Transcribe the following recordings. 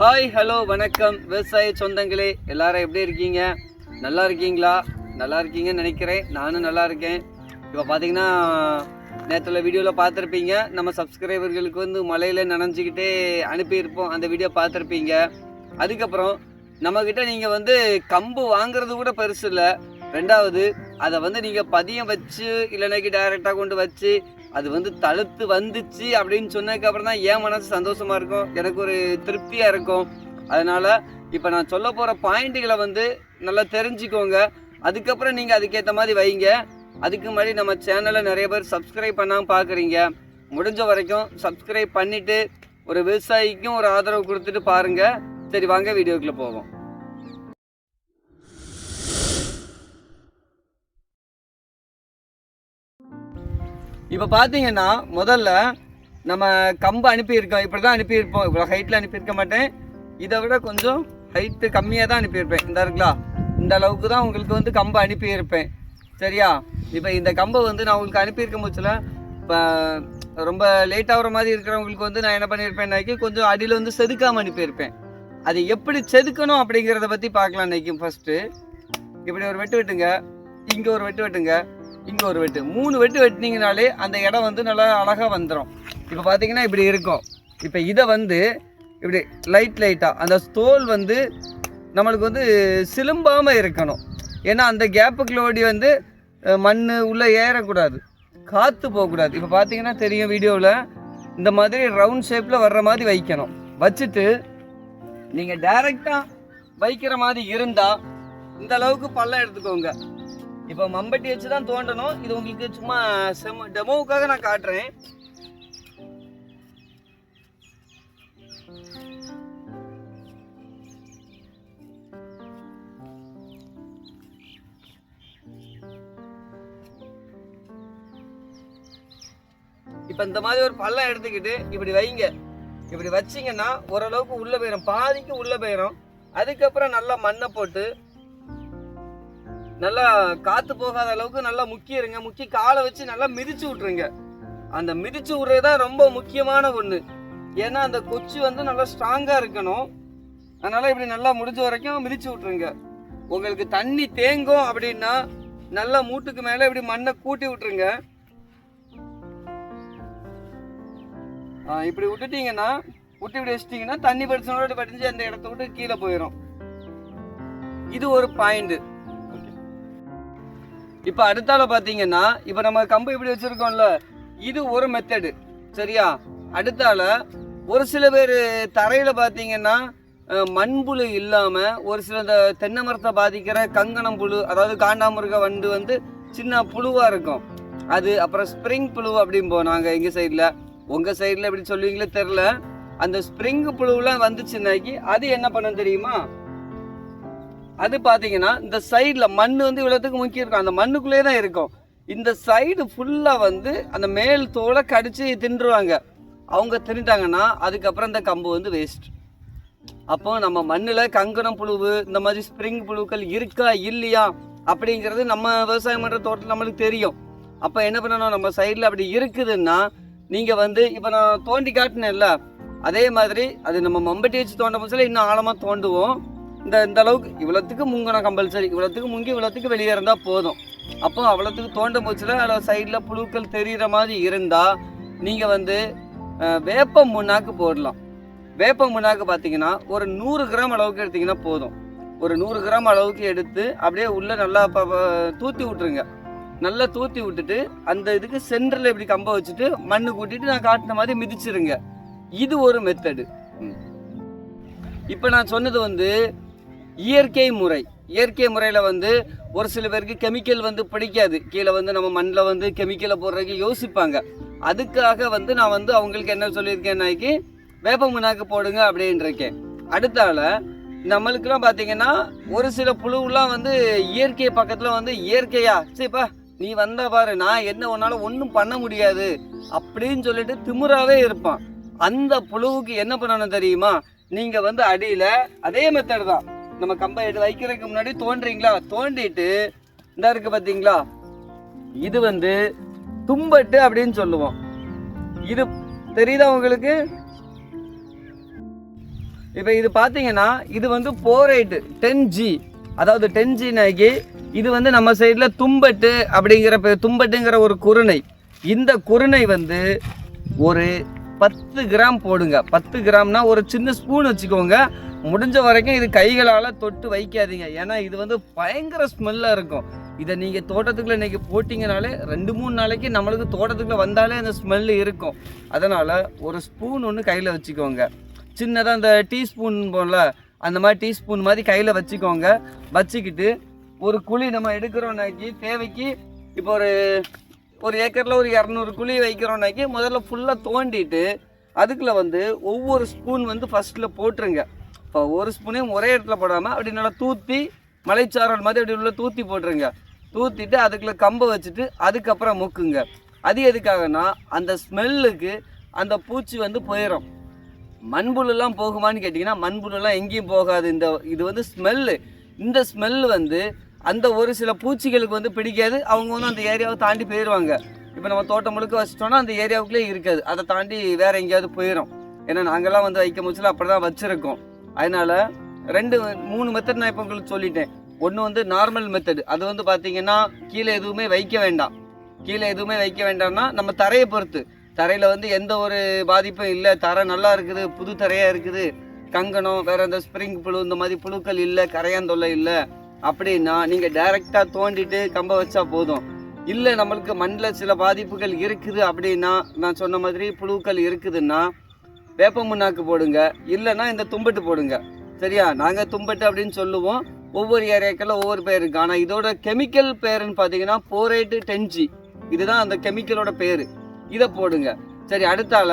Hi hello வணக்கம். விவசாய சொந்தங்களே எல்லாரும் எப்படி இருக்கீங்க? நல்லா இருக்கீங்களா? நல்லா இருக்கீங்கன்னு நினைக்கிறேன். நானும் நல்லா இருக்கேன். இப்போ பார்த்தீங்கன்னா நேற்றுல வீடியோவில் பார்த்துருப்பீங்க நம்ம சப்ஸ்கிரைபர்களுக்கு வந்து மலையில் நனைஞ்சிக்கிட்டே அனுப்பியிருப்போம். அந்த வீடியோ பார்த்துருப்பீங்க அதுக்கப்புறம் நம்மக்கிட்ட நீங்கள் வந்து கம்பு வாங்குறது கூட பெருசு இல்லை. ரெண்டாவது அதை வந்து நீங்கள் பதியம் வச்சு இல்லைனாக்கி டைரெக்டாக கொண்டு வச்சு அது வந்து தழுத்து வந்துச்சு அப்படின்னு சொன்னதுக்கப்புறம் தான் என் மனசு சந்தோஷமா இருக்கும். எனக்கு ஒரு திருப்தியாக இருக்கும். அதனால இப்போ நான் சொல்ல போகிற பாயிண்ட்டுகளை வந்து நல்லா தெரிஞ்சுக்கோங்க. அதுக்கப்புறம் நீங்கள் அதுக்கேற்ற மாதிரி வைங்க. அதுக்கு முன்னாடி நம்ம சேனலை நிறைய பேர் சப்ஸ்கிரைப் பண்ணாமல் பார்க்குறீங்க முடிஞ்ச வரைக்கும் சப்ஸ்கிரைப் பண்ணிவிட்டு ஒரு விவசாயிக்கும் ஒரு ஆதரவு கொடுத்துட்டு பாருங்கள் சரி வாங்க வீடியோக்குள்ளே போவோம். இப்போ பார்த்தீங்கன்னா முதல்ல நம்ம கம்பு அனுப்பியிருக்கோம். இப்படி தான் அனுப்பியிருப்போம் இவ்வளோ ஹைட்டில் அனுப்பியிருக்க மாட்டேன். இதை விட கொஞ்சம் ஹைட்டு கம்மியாக தான் அனுப்பியிருப்பேன். இந்த இருக்குங்களா இந்த அளவுக்கு தான் உங்களுக்கு வந்து கம்பு அனுப்பியிருப்பேன். சரியா? இப்போ இந்த கம்பை வந்து நான் உங்களுக்கு அனுப்பியிருக்க முச்சில் இப்போ ரொம்ப லேட் ஆகிற மாதிரி இருக்கிறவங்களுக்கு வந்து நான் என்ன பண்ணியிருப்பேன்னாக்கி கொஞ்சம் அடியில் வந்து செதுக்காமல் அனுப்பியிருப்பேன். அது எப்படி செதுக்கணும் அப்படிங்கிறத பற்றி பார்க்கலாம் இன்னைக்கு ஃபஸ்ட்டு இப்படி ஒரு வெட்டு வெட்டுங்க. இங்கே ஒரு வெட்டு வெட்டுங்க. இங்கே ஒரு வெட்டு. மூணு வெட்டு வெட்டினீங்கனாலே அந்த இடம் வந்து நல்லா அழகாக வந்துடும் இப்போ பார்த்தீங்கன்னா இப்படி இருக்கும். இப்போ இதை வந்து இப்படி லைட் லைட்டாக அந்த தோல் வந்து நம்மளுக்கு வந்து சிலும்பாமல் இருக்கணும். ஏன்னா அந்த கேப்புக்குள்ளோடி வந்து மண் உள்ளே ஏறக்கூடாது. காற்று போகக்கூடாது. இப்போ பார்த்தீங்கன்னா தெரியும் வீடியோவில் இந்த மாதிரி ரவுண்ட் ஷேப்பில் வர்ற மாதிரி வைக்கணும். வச்சுட்டு நீங்கள் டைரெக்டாக வைக்கிற மாதிரி இருந்தால் இந்த அளவுக்கு பள்ளம் எடுத்துக்கோங்க. இப்போ மம்பட்டி வச்சு தான் தோண்டணும். இது உங்களுக்கு சும்மா செம் டெமோவுக்காக நான் காட்டுறேன். இப்போ இந்த மாதிரி ஒரு பள்ளம் எடுத்துக்கிட்டு இப்படி வைங்க. இப்படி வச்சீங்கன்னா ஓரளவுக்கு உள்ளே போயிடும் பாதிக்கு உள்ளே போயிடும் அதுக்கப்புறம் நல்லா மண்ணை போட்டு நல்லா காத்து போகாத அளவுக்கு நல்லா முக்கியிருங்க முக்கி காலை வச்சு நல்லா மிதிச்சு விட்டுருங்க. அந்த மிதிச்சு விட்றது தான் ரொம்ப முக்கியமான ஒண்ணு. ஏன்னா அந்த கொச்சு வந்து நல்லா ஸ்ட்ராங்கா இருக்கணும். அதனால இப்படி நல்லா முடிஞ்ச வரைக்கும் மிதிச்சு விட்டுருங்க. உங்களுக்கு தண்ணி தேங்கும் அப்படின்னா நல்லா மூட்டுக்கு மேல இப்படி மண்ணை கூட்டி விட்டுருங்க. இப்படி விட்டுட்டீங்கன்னா விட்டு இப்படி வச்சிட்டீங்கன்னா தண்ணி படிச்சனோட படிஞ்சு அந்த இடத்த விட்டு கீழே போயிடும் இது ஒரு பாயிண்ட் இப்போ அடுத்தால பார்த்தீங்கன்னா இப்போ நம்ம கம்பு இப்படி வச்சுருக்கோம்ல இது ஒரு மெத்தடு சரியா? அடுத்தால ஒரு சில பேர் தரையில் பார்த்தீங்கன்னா மண்புழு இல்லாமல் ஒரு சில இந்த தென்னை மரத்தை பாதிக்கிற கங்கணம் புழு அதாவது காண்டாமிருக வண்டு வந்து சின்ன புழுவாக இருக்கும். அது அப்புறம் ஸ்ப்ரிங் புழு அப்படிம்போம் நாங்கள் எங்கள் சைடில் உங்கள் சைடில் எப்படி சொல்லுவீங்களே தெரில அந்த ஸ்ப்ரிங் புழுவெலாம் வந்துச்சுன்னாக்கி அது என்ன பண்ண தெரியுமா? அது பார்த்தீங்கன்னா இந்த சைடில் மண் வந்து இவ்வளோத்துக்கு முக்கியம் இருக்கும். அந்த மண்ணுக்குள்ளே தான் இருக்கும். இந்த சைடு ஃபுல்லாக வந்து அந்த மேல் தோலை கடித்து தின்றுவாங்க. அவங்க தின்னுட்டாங்கன்னா அதுக்கப்புறம் இந்த கம்பு வந்து வேஸ்ட் அப்போ நம்ம மண்ணில் கங்கணம் புழுவு இந்த மாதிரி ஸ்ப்ரிங் புழுக்கள் இருக்கா இல்லையா அப்படிங்கிறது நம்ம விவசாயம் பண்ணுற தோட்டத்தில் நம்மளுக்கு தெரியும். அப்போ என்ன பண்ணணும்? நம்ம சைடில் அப்படி இருக்குதுன்னா நீங்கள் வந்து இப்போ நான் தோண்டி காட்டினேன்ல அதே மாதிரி அது நம்ம மம்பட்டி வச்சு தோண்ட போச்சுல இன்னும் ஆழமாக தோண்டுவோம். இந்த இந்த அளவுக்கு இவ்வளோத்துக்கு முங்கணும் கம்பல்சரி இவ்வளோத்துக்கு முங்கி இவ்வளோத்துக்கு வெளியே இருந்தால் போதும். அப்போ அவ்வளோத்துக்கு தோண்டும் போச்சுல அதில் சைடில் புழுக்கள் தெரிகிற மாதிரி இருந்தால் நீங்கள் வந்து வேப்ப முன்னாக்கு போடலாம். வேப்ப முன்னாக்கு பார்த்தீங்கன்னா ஒரு நூறு கிராம் அளவுக்கு எடுத்திங்கன்னா போதும். ஒரு நூறு கிராம் அளவுக்கு எடுத்து அப்படியே உள்ளே நல்லா தூத்தி விட்டுருங்க. நல்லா தூத்தி விட்டுட்டு அந்த இதுக்கு சென்டரில் இப்படி கம்ப வச்சுட்டு மண்ணு கூட்டிட்டு நான் காட்டின மாதிரி மிதிச்சிருங்க. இது ஒரு மெத்தடு இப்போ நான் சொன்னது வந்து இயற்கை முறை. இயற்கை முறையில் வந்து ஒரு சில பேருக்கு கெமிக்கல் வந்து பிடிக்காது. கீழே வந்து நம்ம மண்ணில் வந்து கெமிக்கலை போடுறதுக்கு யோசிப்பாங்க. அதுக்காக வந்து நான் வந்து அவங்களுக்கு என்ன சொல்லியிருக்கேன்னாக்கி வேப்ப முன்னாக்கு போடுங்க அப்படின்ட்டுருக்கேன் அடுத்தால நம்மளுக்கெல்லாம் பார்த்தீங்கன்னா ஒரு சில புழுவெலாம் வந்து இயற்கை பக்கத்தில் வந்து இயற்கையா சரிப்பா நீ வந்தா பாரு நான் என்ன உன்னால ஒன்றும் பண்ண முடியாது அப்படின்னு சொல்லிட்டு திமுறாவே இருப்பான். அந்த புழுவுக்கு என்ன பண்ணணும் தெரியுமா? நீங்கள் வந்து அடியில் அதே மெத்தட் தான். நம்ம கம்பை எடுத்து வைக்கிறதுக்கு முன்னாடி தோன்றீங்களா? தோண்டிட்டு இந்த இருக்கு பார்த்தீங்களா இது வந்து தும்பட்டு அப்படின்னு சொல்லுவோம். இது தெரியுதா உங்களுக்கு? இப்போ இது பார்த்தீங்கன்னா இது வந்து போரைட்டு டென் ஜி அதாவது டென் ஜினாக்கி இது வந்து நம்ம சைடில் தும்பட்டு அப்படிங்கிற தும்பட்டுங்கிற ஒரு குருணை. இந்த குருணை வந்து ஒரு பத்து கிராம் போடுங்க. பத்து கிராம்னா ஒரு சின்ன ஸ்பூன் வச்சுக்கோங்க. முடிஞ்ச வரைக்கும் இது கைகளால் தொட்டு வைக்காதீங்க. ஏன்னா இது வந்து பயங்கர ஸ்மெல்லாக இருக்கும். இதை நீங்கள் தோட்டத்துக்குள்ளே இன்னைக்கு போட்டிங்கனாலே ரெண்டு மூணு நாளைக்கு நம்மளுக்கு தோட்டத்துக்குள்ளே வந்தாலே அந்த ஸ்மெல்லு இருக்கும். அதனால் ஒரு ஸ்பூன் ஒன்று கையில் வச்சுக்கோங்க. சின்னதாக அந்த டீஸ்பூன் போல அந்த மாதிரி டீஸ்பூன் மாதிரி கையில் வச்சுக்கோங்க. வச்சுக்கிட்டு ஒரு குழி நம்ம எடுக்கிறோன்னாக்கி தேவைக்கு இப்போ ஒரு ஒரு ஏக்கரில் ஒரு இரநூறு குழி வைக்கிறோம்னாக்கி முதல்ல ஃபுல்லாக தோண்டிட்டு அதுக்குள்ளே வந்து ஒவ்வொரு ஸ்பூன் வந்து ஃபஸ்ட்டில் போட்டுருங்க. இப்போ ஒரு ஸ்பூனையும் ஒரே இடத்துல போடாமல் அப்படி நல்லா தூத்தி மலைச்சாரல் மாதிரி அப்படி உள்ள தூத்தி போட்டுருங்க. தூத்திட்டு அதுக்குள்ளே கம்பை வச்சுட்டு அதுக்கப்புறம் முக்குங்க. அது எதுக்காகனா அந்த ஸ்மெல்லுக்கு அந்த பூச்சி வந்து போயிடும் மண்புழுலாம் போகுமான்னு கேட்டிங்கன்னா மண்புழுலாம் எங்கேயும் போகாது. இந்த இது வந்து ஸ்மெல்லு இந்த ஸ்மெல் வந்து அந்த ஒரு சில பூச்சிகளுக்கு வந்து பிடிக்காது. அவங்க வந்து அந்த ஏரியாவை தாண்டி போயிடுவாங்க இப்போ நம்ம தோட்டம் முழுக்க வச்சிட்டோம்னா அந்த ஏரியாவுக்குள்ளே இருக்காது. அதை தாண்டி வேற எங்கேயாவது போயிடும் ஏன்னா நாங்கள்லாம் வந்து வைக்க முச்சில் அப்படி தான் வச்சுருக்கோம். அதனால ரெண்டு மூணு மெத்தட் நான் இப்போ உங்களுக்கு சொல்லிட்டேன். ஒன்று வந்து நார்மல் மெத்தடு அது வந்து பார்த்தீங்கன்னா கீழே எதுவுமே வைக்க வேண்டாம். கீழே எதுவுமே வைக்க வேண்டாம்னா நம்ம தரையை பொறுத்து. தரையில் வந்து எந்த ஒரு பாதிப்பும் இல்லை. தரை நல்லா இருக்குது புது தரையாக இருக்குது. கங்கணம் வேறு இந்த ஸ்ப்ரிங் புழு இந்த மாதிரி புழுக்கள் இல்லை கரையாந்தொல்லை இல்லை. அப்படின்னா நீங்கள் டைரெக்டாக தோண்டிட்டு கம்ப வச்சா போதும். இல்லை நம்மளுக்கு மண்ணில் சில பாதிப்புகள் இருக்குது அப்படின்னா நான் சொன்ன மாதிரி புழுக்கள் இருக்குதுன்னா வேப்ப முன்னாக்கு போடுங்க. இல்லைன்னா இந்த தும்பட்டு போடுங்க. சரியா? நாங்கள் தும்பட்டு அப்படின்னு சொல்லுவோம். ஒவ்வொரு ஏரியாக்கெல்லாம் ஒவ்வொரு பேர் இருக்குது ஆனால் இதோட கெமிக்கல் பேருன்னு பார்த்தீங்கன்னா போரேட்டு டென்ஜி இதுதான் அந்த கெமிக்கலோட பேர். இதை போடுங்க. சரி அடுத்தால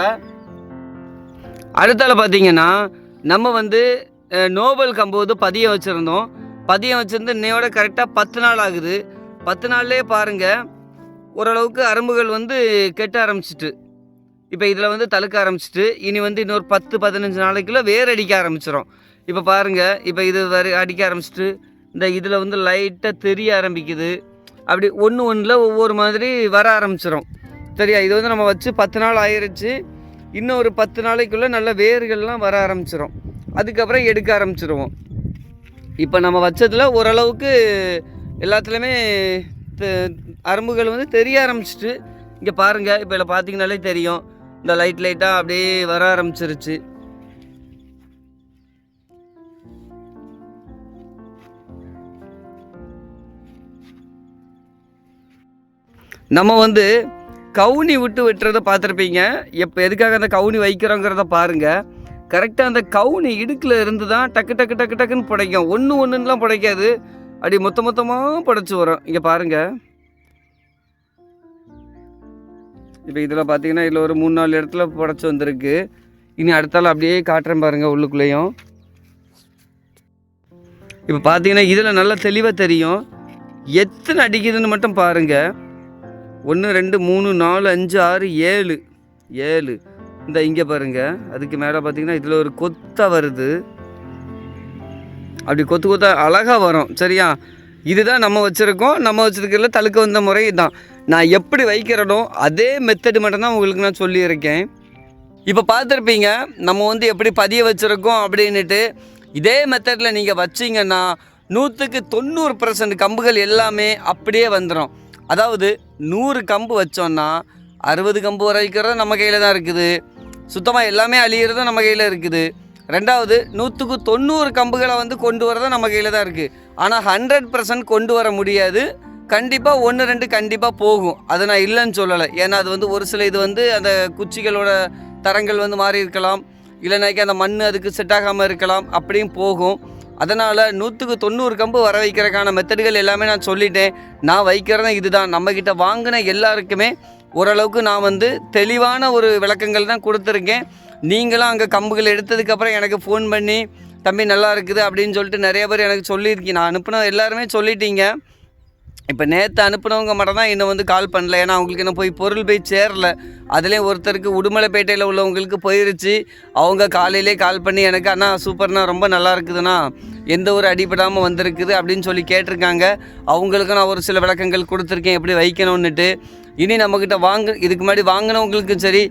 அடுத்தால பார்த்தீங்கன்னா நம்ம வந்து நோபல் கம்பு வந்து வச்சுருந்தோம். பதியம் வச்சுருந்து இன்னையோட கரெக்டாக பத்து நாள் ஆகுது. பத்து நாள்லேயே பாருங்கள் ஓரளவுக்கு அரும்புகள் வந்து கெட்ட ஆரம்பிச்சிட்டு. இப்போ இதில் வந்து தழுக்க ஆரம்பிச்சிட்டு இனி வந்து இன்னொரு பத்து பதினஞ்சு நாளைக்குள்ளே வேர் அடிக்க ஆரம்பிச்சிடும் இப்போ பாருங்கள் இப்போ இது வரை அடிக்க ஆரம்பிச்சிட்டு இந்த இதில் வந்து லைட்டாக தெரிய ஆரம்பிக்குது. அப்படி ஒன்று ஒன்றில் ஒவ்வொரு மாதிரி வர ஆரம்பிச்சிடும் சரியா? இது வந்து நம்ம வச்சு பத்து நாள் ஆயிடுச்சு இன்னும் ஒரு பத்து நாளைக்குள்ளே நல்ல வேர்கள்லாம் வர ஆரம்பிச்சிடும் அதுக்கப்புறம் எடுக்க ஆரம்பிச்சிடுவோம் இப்போ நம்ம வச்சதில் ஓரளவுக்கு எல்லாத்துலேயுமே அரும்புகள் வந்து தெரிய ஆரம்பிச்சிட்டு இங்கே பாருங்கள் இப்போ இதில் பார்த்தீங்கனாலே தெரியும். இந்த லைட் லைட்டாக அப்படியே வர ஆரம்பிச்சிருச்சு. நம்ம வந்து கவுனி விட்டு வெட்டுறதை பார்த்துருப்பீங்க. எப்போ எதுக்காக அந்த கவுனி வைக்கிறோங்கிறத பாருங்கள் கரெக்டாக அந்த கவுனி இடுக்கில் இருந்து தான் டக்கு டக்கு டக்கு டக்குன்னு புடைக்கும். ஒன்று ஒன்றுன்னெலாம் புடைக்காது. அப்படி மொத்த மொத்தமாக புடைச்சி வரும். இங்கே பாருங்கள் இப்போ இதில் பார்த்தீங்கன்னா இதில் ஒரு மூணு நாலு இடத்துல புடைச்சி வந்திருக்கு. இனி அடுத்தால அப்படியே காட்டுறேன் பாருங்கள் உள்ளுக்குள்ளேயும். இப்போ பார்த்தீங்கன்னா இதில் நல்லா தெளிவாக தெரியும். எத்தனை அடிக்குதுன்னு மட்டும் பாருங்கள் ஒன்று ரெண்டு மூணு நாலு அஞ்சு ஆறு ஏழு. ஏழு. இந்த இங்கே பாருங்க. அதுக்கு மேலே பார்த்தீங்கன்னா இதில் ஒரு கொத்தா வருது. அப்படி கொத்து கொத்தா அழகாக வரும். சரியா? இதுதான் நம்ம வச்சுருக்கோம். நம்ம வச்சுருக்கிறதுல தழுக்க வந்த முறை தான் நான் எப்படி வைக்கிறனோ அதே மெத்தடு மட்டும்தான் உங்களுக்கு நான் சொல்லியிருக்கேன். இப்போ பார்த்துருப்பீங்க நம்ம வந்து எப்படி பதிய வச்சுருக்கோம் அப்படின்னுட்டு இதே மெத்தடில் நீங்கள் வச்சிங்கன்னா நூற்றுக்கு தொண்ணூறு பர்சன்ட் கம்புகள் எல்லாமே அப்படியே வந்துடும் அதாவது நூறு கம்பு வச்சோன்னா அறுபது கம்பு வர நம்ம கையில் தான் இருக்குது. சுத்தமாக எல்லாமே அழியிறதும் நம்ம கையில் இருக்குது. ரெண்டாவது நூற்றுக்கு தொண்ணூறு கம்புகளை வந்து கொண்டு வரதும் நம்ம கையில் தான் இருக்குது ஆனால் ஹண்ட்ரட் பர்சன்ட் கொண்டு வர முடியாது. கண்டிப்பாக ஒன்று ரெண்டு கண்டிப்பாக போகும். அதை நான் இல்லைன்னு சொல்லலை. ஏன்னா அது வந்து ஒரு சில இது வந்து அந்த குச்சிகளோட தரங்கள் வந்து மாறி இருக்கலாம். இல்லைனாக்கி அந்த மண் அதுக்கு செட் ஆகாமல் இருக்கலாம். அப்படியும் போகும். அதனால் நூற்றுக்கு தொண்ணூறு கம்பு வர வைக்கிறதுக்கான மெத்தடுகள் எல்லாமே நான் சொல்லிட்டேன். நான் வைக்கிறதே இதுதான். நம்மக்கிட்ட வாங்கின எல்லாருக்குமே ஓரளவுக்கு நான் வந்து தெளிவான ஒரு விளக்கங்கள் தான் கொடுத்துருக்கேன். நீங்களும் அங்கே கம்புகள் எடுத்ததுக்கப்புறம் எனக்கு ஃபோன் பண்ணி தம்பி நல்லா இருக்குது அப்படின்னு சொல்லிட்டு நிறைய பேர் எனக்கு சொல்லியிருக்கீங்க. நான் அனுப்பின எல்லாருமே சொல்லிட்டீங்க. இப்போ நேற்று அனுப்புனவங்க மட்டும் தான் இன்னும் வந்து கால் பண்ணல. ஏன்னா அவங்களுக்கு இன்னும் போய் பொருள் போய் சேரல. அதுலேயும் ஒருத்தருக்கு உடுமலைப்பேட்டையில் உள்ளவங்களுக்கு போயிருச்சு. அவங்க காலையிலே கால் பண்ணி எனக்கு அண்ணா சூப்பர்ண்ணா ரொம்ப நல்லா இருக்குதுண்ணா. எந்த ஒரு அடிபடாமல் வந்திருக்குது அப்படின்னு சொல்லி கேட்டிருக்காங்க. அவங்களுக்கும் நான் ஒரு சில விளக்கங்கள் கொடுத்துருக்கேன் எப்படி வைக்கணும்னுட்டு. இனி நம்மக்கிட்ட வாங்க இதுக்கு முன்னாடி வாங்கினவங்களுக்கும் சரி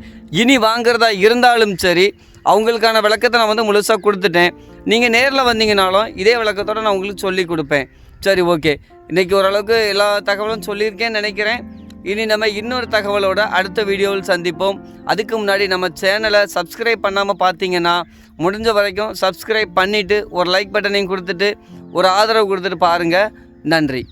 இனி வாங்குறதா இருந்தாலும் சரி அவங்களுக்கான விளக்கத்தை நான் வந்து முழுசாக கொடுத்துட்டேன். நீங்கள் நேரில் வந்தீங்கனாலும் இதே விளக்கத்தோடு நான் உங்களுக்கு சொல்லி கொடுப்பேன். சரி ஓகே. இன்றைக்கி ஓரளவுக்கு எல்லா தகவலும் சொல்லியிருக்கேன்னு நினைக்கிறேன். இனி நம்ம இன்னொரு தகவலோட அடுத்த வீடியோவில் சந்திப்போம். அதுக்கு முன்னாடி நம்ம சேனலை சப்ஸ்கிரைப் பண்ணாமல் பார்த்தீங்கன்னா முடிஞ்ச வரைக்கும் சப்ஸ்கிரைப் பண்ணிவிட்டு ஒரு லைக் பட்டனையும் கொடுத்துட்டு ஒரு ஆதரவு கொடுத்துட்டு பாருங்கள் நன்றி.